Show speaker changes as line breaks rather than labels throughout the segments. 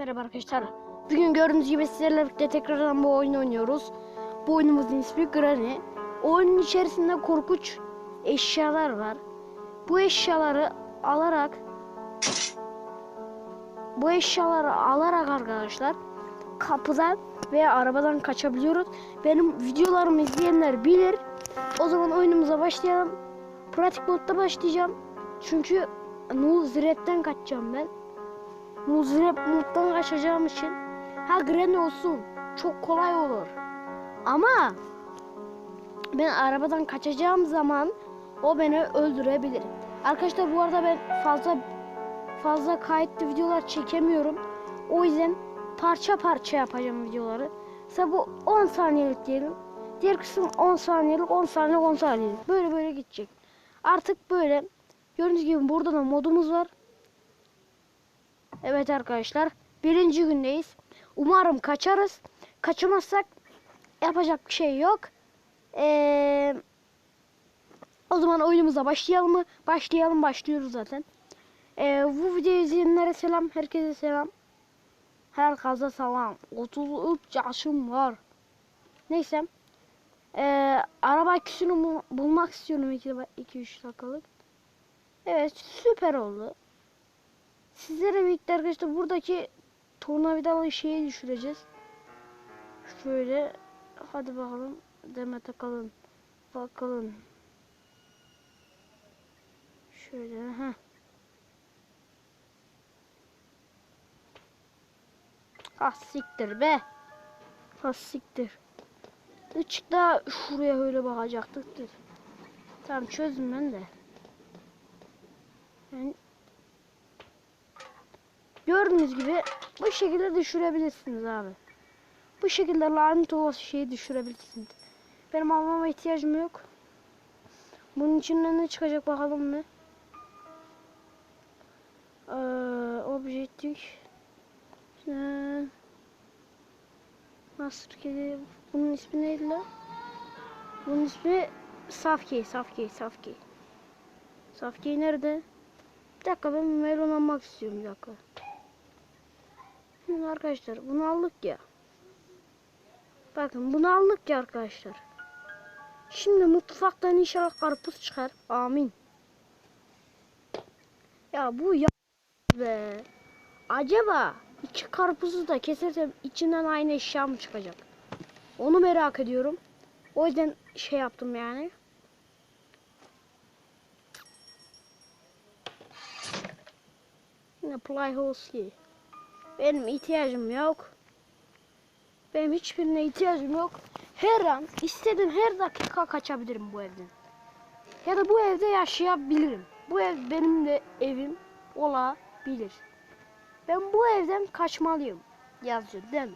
Merhaba arkadaşlar. Bugün gördüğünüz gibi sizlerle birlikte tekrardan bu oyunu oynuyoruz. Bu oyunumuzun ismi Granny. Oyunun içerisinde korkunç eşyalar var. Bu eşyaları alarak bu eşyaları alarak arkadaşlar kapıdan veya arabadan kaçabiliyoruz. Benim videolarımı izleyenler bilir. O zaman oyunumuza başlayalım. Pratik modda başlayacağım. Çünkü Null Ziret'ten kaçacağım ben. Muzrep muttan kaçacağım için ha Granny olsun çok kolay olur. Ama ben arabadan kaçacağım zaman o beni öldürebilir. Arkadaşlar bu arada ben fazla fazla kayıtlı videolar çekemiyorum. O yüzden parça parça yapacağım videoları. Mesela bu 10 saniyelik diyelim. Diğer kısım 10 saniyelik, 10 saniyelik, 10 saniyelik. Böyle böyle gidecek. Artık böyle gördüğünüz gibi burada da modumuz var. Evet arkadaşlar birinci gündeyiz. Umarım kaçarız. Kaçamazsak yapacak bir şey yok. Ee, o zaman oyunumuza başlayalım mı? Başlayalım başlıyoruz zaten. Ee, bu videoyu izleyenlere selam. Herkese selam. Herkese selam. 33 yaşım var. Neyse. Ee, araba aküsünü bu- bulmak istiyorum 2-3 dakikalık. Evet süper oldu. Sizlere birlikte arkadaşlar buradaki tornavidalı şeyi düşüreceğiz. Şöyle hadi bakalım deme takalım. Bakalım. Şöyle ha. Ah be. Ah siktir. Daha şuraya öyle bakacaktık. Tamam çözdüm ben de. Ben Gördüğünüz gibi bu şekilde düşürebilirsiniz abi. Bu şekilde lanet olası şeyi düşürebilirsiniz. Benim almama ihtiyacım yok. Bunun içinden ne çıkacak bakalım mı? Ee, objektif. Ee, Master. Bunun ismi neydi lan? Bunun ismi Safkey, Safkey, Safkey. Safkey nerede? Bir dakika ben melon almak istiyorum bir dakika. Şimdi arkadaşlar bunu aldık ya. Bakın bunu aldık ya arkadaşlar. Şimdi mutfaktan inşallah karpuz çıkar. Amin. Ya bu ya be. Acaba iki karpuzu da kesersem içinden aynı eşya mı çıkacak? Onu merak ediyorum. O yüzden şey yaptım yani. Yine Playhouse benim ihtiyacım yok. Benim hiçbirine ihtiyacım yok. Her an istediğim her dakika kaçabilirim bu evden. Ya da bu evde yaşayabilirim. Bu ev benim de evim olabilir. Ben bu evden kaçmalıyım. Yazıyor değil mi?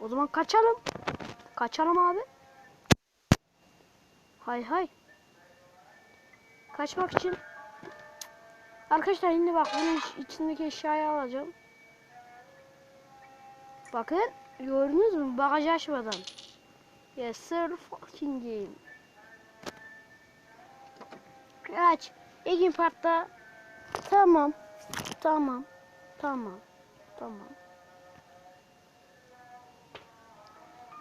O zaman kaçalım. Kaçalım abi. Hay hay. Kaçmak için. Arkadaşlar şimdi bak bunun iç- içindeki eşyayı alacağım. Bakın gördünüz mü bagajı açmadan. Yes sir fucking game. Aç. İlk partta tamam. Tamam. Tamam. Tamam.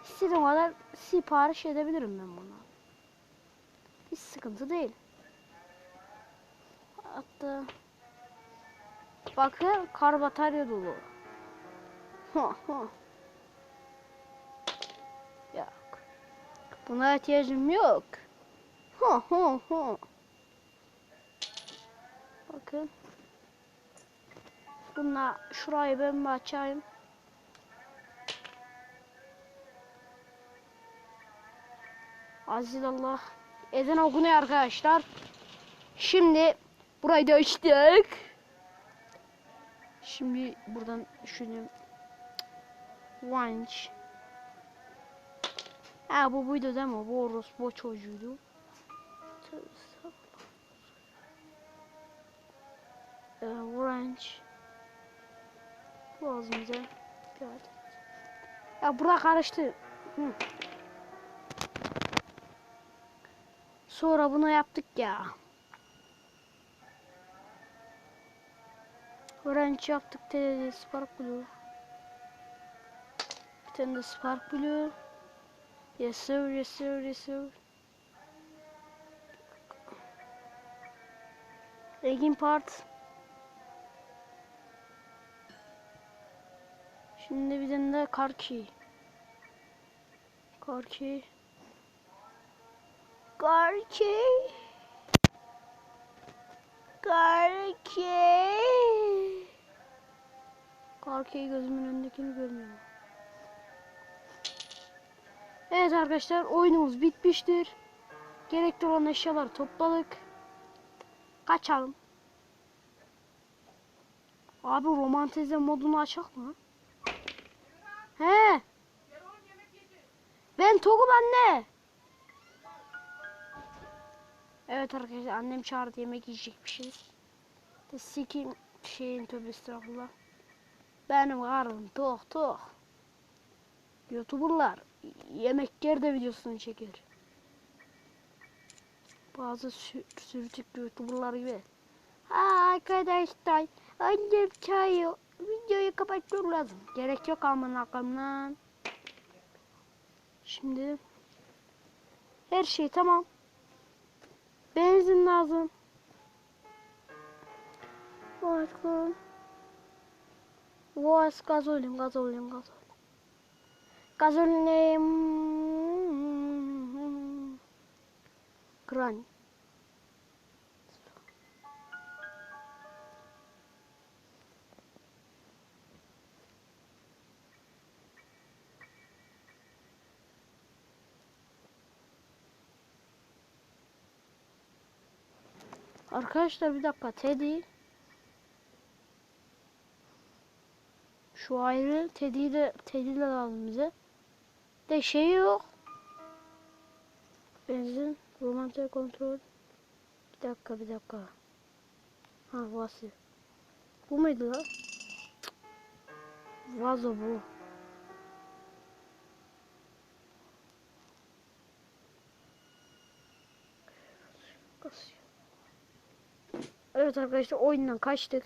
İstediğim kadar sipariş edebilirim ben bunu. Hiç sıkıntı değil. Hatta bakın kar batarya dolu. Ha ha. Yok. Buna ihtiyacım yok. Bakın. Bununla şurayı ben bir açayım. Aziz Allah. Ezan okunuyor arkadaşlar. Şimdi burayı da açtık. Şimdi buradan düşünüyorum. Wanch. Ha bu buydu değil mi? Bu orospu çocuğuydu. Ee. Bir adet. Ya bura karıştı. Hı. Sonra bunu yaptık ya. Wrench yaptık dedi Spark Blue. Tane de Spark Blue. Yes sir, yes sir, yes sir. Egin part. Şimdi bir tane de Karki. Karki. Karki. Karki. Karki'yi gözümün önündekini görmüyorum. Evet arkadaşlar oyunumuz bitmiştir. Gerekli olan eşyaları topladık. Kaçalım. Abi romantize modunu açak mı? He. Ben tokum anne. Evet arkadaşlar annem çağırdı yemek yiyecekmişiz. De sikim şeyin tövbe estağfurullah. Benim karnım tok tok. Youtuberlar yemek yerde videosunu çeker. Bazı sü- sürtük youtuberlar gibi. Ha arkadaşlar annem çağırıyor. Videoyu kapatmam lazım. Gerek yok amına koyayım lan. Şimdi her şey tamam. Benzin lazım. Başka. Voice gazolin, gazolin, gazolin. Gazolin. Gran. Arkadaşlar bir dakika Teddy. Şu ayrı Teddy'yi de Teddy de lazım bize. De şey yok. Benzin, romantik kontrol. Bir dakika bir dakika. Ha vası. Bu muydu lan? Vazo bu. Evet arkadaşlar oyundan kaçtık.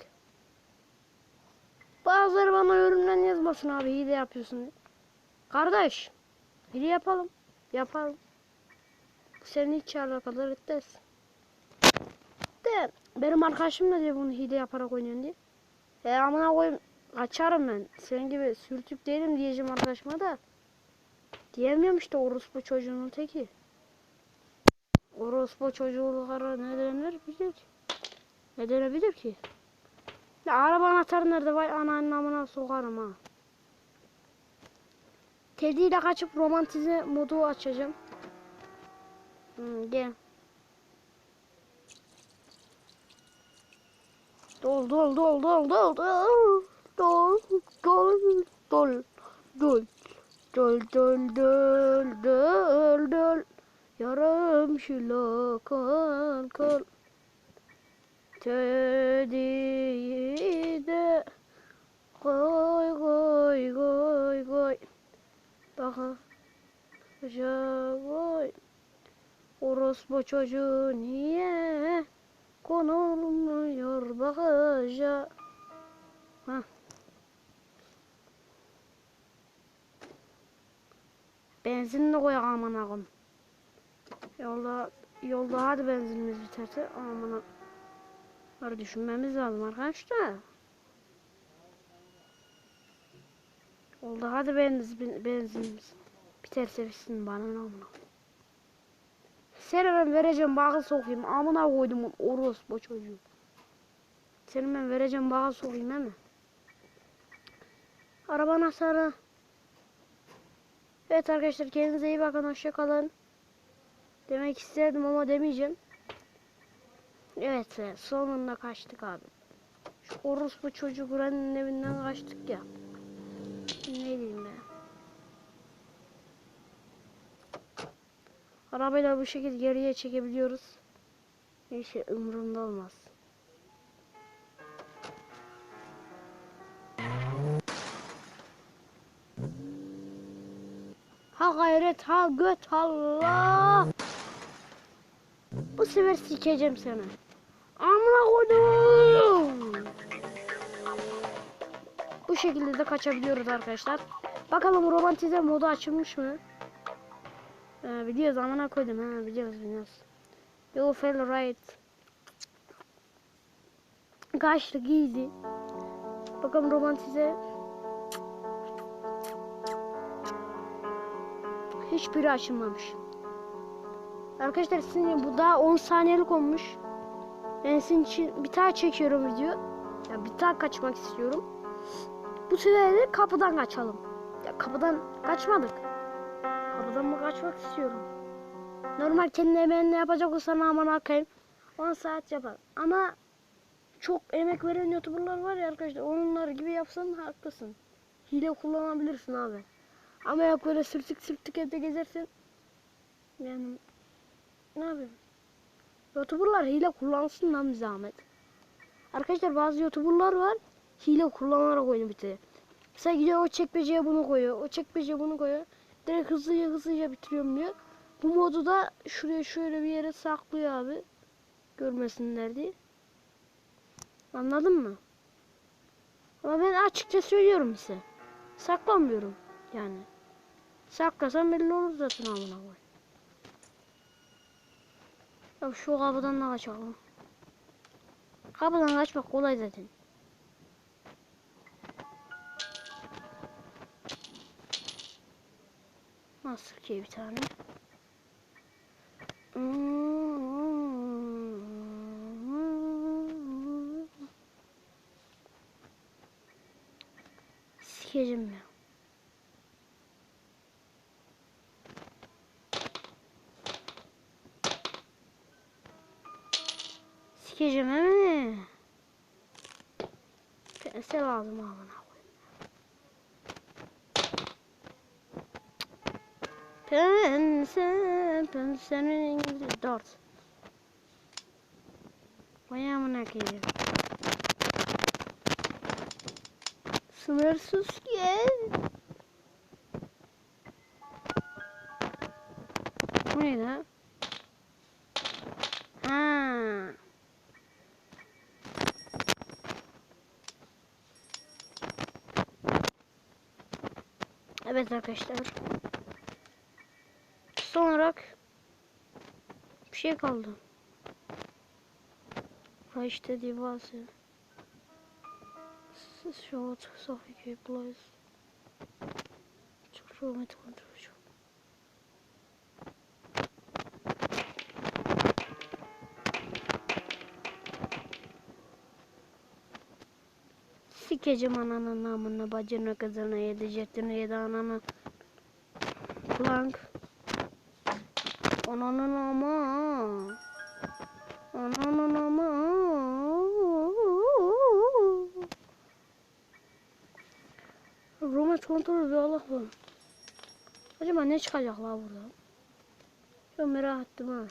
Bazıları bana yorumdan yazmasın abi hile yapıyorsun. Kardeş hile yapalım. Yapalım. Bu seni hiç alakadar etmez. De benim arkadaşım da diyor bunu hile yaparak oynuyorsun diye. E amına koyayım kaçarım ben. Senin gibi sürtük değilim diyeceğim arkadaşıma da. Diyemiyorum işte orospu çocuğunun teki. Orospu çocuğuluklara ne denir bilir? Ne denebilir ki? Ya araba anahtarı nerede? Vay ananın amına sokarım ha. Teddy ile kaçıp romantize modu açacağım. Hmm, gel. Dol dol dol dol dol dol dol dol dol dol dol dol dol dol dol yarım şilo kol kol Teddy'yi de koy koy koy koy Bakın koy Orospu çocuğu niye konulmuyor bagaja Hah. Benzin de koy amına koyayım. Yolda yolda hadi benzinimiz biterse amına Bunları düşünmemiz lazım arkadaşlar. Oldu hadi benzin, benzinimiz. Biterse bitsin bana ne amına. Seni ben vereceğim bağı sokayım. Amına koydum orospu çocuğu. Seni ben vereceğim bağı sokayım he mi? Araba nasarı. Evet arkadaşlar kendinize iyi bakın hoşça kalın. Demek istedim ama demeyeceğim. Evet sonunda kaçtık abi. Şu orospu çocuk buranın evinden kaçtık ya. Arabayla bu şekilde geriye çekebiliyoruz. Neyse umurumda olmaz. Ha gayret ha göt Allah. Bu sefer sikeceğim seni. Amına koydum. Bu şekilde de kaçabiliyoruz arkadaşlar. Bakalım romantize modu açılmış mı? Ee, biliyoruz amına koydum ha biliyoruz biliyoruz. You feel right. Kaçtık easy. Bakalım romantize. Hiçbiri açılmamış. Arkadaşlar sizin bu daha 10 saniyelik olmuş. Ben sizin için bir tane çekiyorum video. Ya bir tane kaçmak istiyorum. Bu sefer de kapıdan kaçalım. Ya kapıdan kaçmadık. Kapıdan mı kaçmak istiyorum. Normal kendi emeğinle yapacak olsan aman akayım. 10 saat yapar. Ama çok emek veren youtuberlar var ya arkadaşlar. Onlar gibi yapsan haklısın. Hile kullanabilirsin abi. Ama yok böyle sürtük sürtük evde gezersin. Yani ne yapayım? Youtuberlar hile kullansın lan zahmet. Arkadaşlar bazı youtuberlar var. Hile kullanarak oyunu bitiriyor. Mesela gidiyor o çekmeceye bunu koyuyor. O çekmeceye bunu koyuyor. Direkt hızlıca hızlıca bitiriyorum diyor. Bu modu da şuraya şöyle bir yere saklıyor abi. Görmesinler diye. Anladın mı? Ama ben açıkça söylüyorum size. Saklamıyorum yani. Saklasam belli olur zaten amına koy. Ya şu kapıdan da kaçalım. Kapıdan kaçmak kolay zaten. Nasıl ki bir tane? Sikeceğim ya. Sikeceğim mi? Pense lazım amına koyayım. Pense, pensenin İngilizce dört. Vay amına koyayım. Sınırsız gel. Bu neydi? Ha. Evet arkadaşlar. Son olarak bir şey kaldı. Raşte divası. Short Sophie Place. Çok romantik kontrol çok. Sikeceğim ananın namına bacını kızını yedi jetini yedi ananı. Plank. Ananın ama. Ananın ama. Romet kontrolü bir Allah bu. Acaba ne çıkacak la burada? Çok merak ettim ha.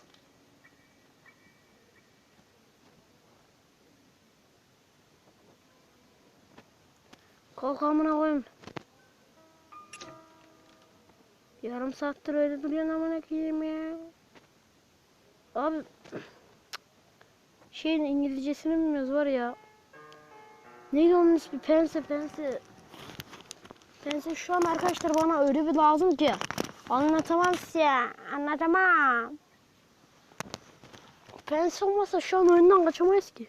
Kalk koyayım. Yarım saattir öyle duruyorsun amına koyayım ya. Abi şeyin İngilizcesini bilmiyoruz var ya. Neydi onun ismi? Pense pense. Pense şu an arkadaşlar bana öyle bir lazım ki. Anlatamam size. Anlatamam. Pense olmasa şu an oyundan kaçamayız ki.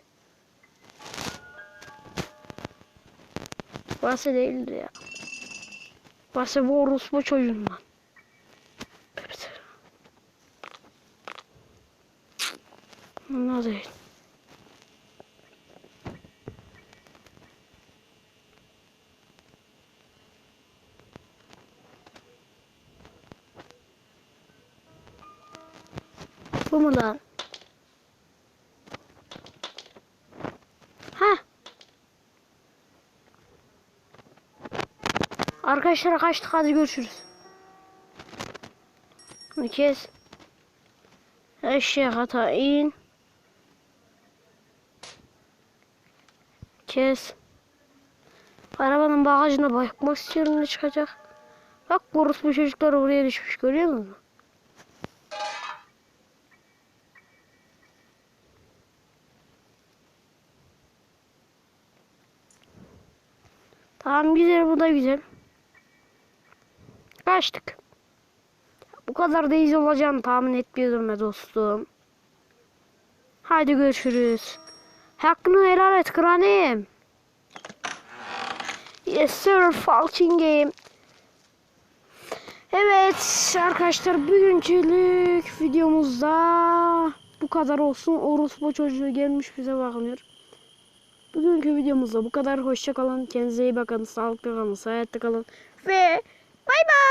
Burası değildir ya. Burası bu orospu çocuğundan. Değil. Bu mu lan? Ha? Arkadaşlar kaçtık hadi görüşürüz. Kes. Eşeğe hata in. Kes. Arabanın bagajına bakmak istiyorum ne çıkacak. Bak bu çocuklar oraya düşmüş görüyor musun? Tamam güzel bu da güzel. Kaçtık. Bu kadar da iyi olacağını tahmin etmiyordum be dostum. Haydi görüşürüz. Hakkını helal et kranim. Yes sir, Falcon Game. Evet arkadaşlar bugünkülük videomuzda bu kadar olsun. Orospu çocuğu gelmiş bize bakmıyor. Bugünkü videomuzda bu kadar. Hoşça kalın. Kendinize iyi bakın. Sağlıklı kalın. Hayatta kalın. Ve bay bay.